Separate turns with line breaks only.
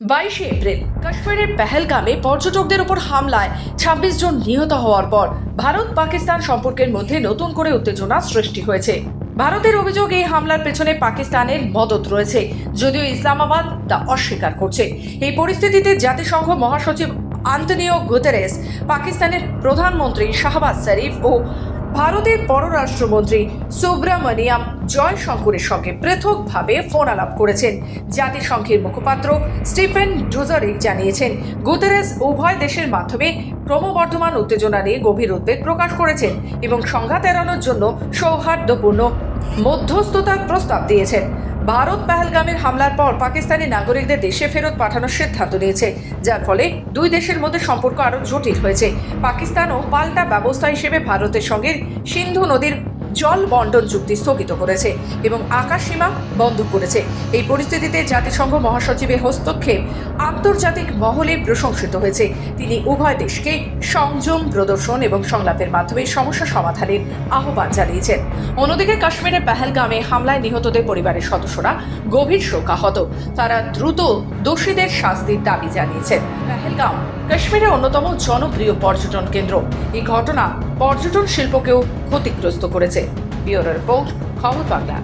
বাইশে এপ্রিল, কাশ্মীরের পেহেলগামে পর্যটকদের উপর হামলায় ২৬ জন নিহত হওয়ার পর ভারত পাকিস্তান সম্পর্কের মধ্যে নতুন করে উত্তেজনা সৃষ্টি হয়েছে। ভারতের অভিযোগ এই হামলার পেছনে পাকিস্তানের মদত রয়েছে, যদিও ইসলামাবাদ তা অস্বীকার করছে। এই পরিস্থিতিতে জাতিসংঘ মহাসচিব আন্তনিও গুতেরেস, পাকিস্তানের প্রধানমন্ত্রী শাহবাজ শরীফ ও ভারতের পররাষ্ট্রমন্ত্রী সুব্রামণিয়াম জয়শঙ্করের সঙ্গে পৃথকভাবে ফোন আলাপ করেছেন। জাতিসংঘের মুখপাত্র স্টিফেন ডুজারিক জানিয়েছেন, গুতেরেস উভয় দেশের মাধ্যমে ক্রমবর্ধমান উত্তেজনা নিয়ে গভীর উদ্বেগ প্রকাশ করেছেন এবং সংঘাত এড়ানোর জন্য সৌহার্দ্যপূর্ণ মধ্যস্থতার প্রস্তাব দিয়েছেন। ভারত পেহেলগামের হামলার পর পাকিস্তানি নাগরিকদের দেশে ফেরত পাঠানোর সিদ্ধান্ত নিয়েছে, যার ফলে দুই দেশের মধ্যে সম্পর্ক আরও জটিল হয়েছে। পাকিস্তানও পাল্টা ব্যবস্থা হিসেবে ভারতের সঙ্গে সিন্ধু নদীর জল বন্টন চুক্তি স্থগিত করেছে এবং আকাশ সীমা বন্ধ করেছে। এই পরিস্থিতিতে জাতিসংঘ মহাসচিবের হস্তক্ষেপ আন্তর্জাতিক মহলে প্রশংসিত হয়েছে। তিনি উভয় দেশকে সংযম, প্রদর্শন এবং সংলাপের মাধ্যমে সমস্যা সমাধানের আহ্বান জানিয়েছেন। অন্যদিকে কাশ্মীরের পেহেলগামে হামলায় নিহতদের পরিবারের সদস্যরা গভীর শোকাহত। তারা দ্রুত দোষীদের শাস্তির দাবি জানিয়েছেন। পেহেলগাম কাশ্মীরের অন্যতম জনপ্রিয় পর্যটন কেন্দ্র। এই ঘটনা পর্যটন শিল্পকেও ক্ষতিগ্রস্ত করেছে। ব্যুরো রিপোর্ট, খবর বাংলা।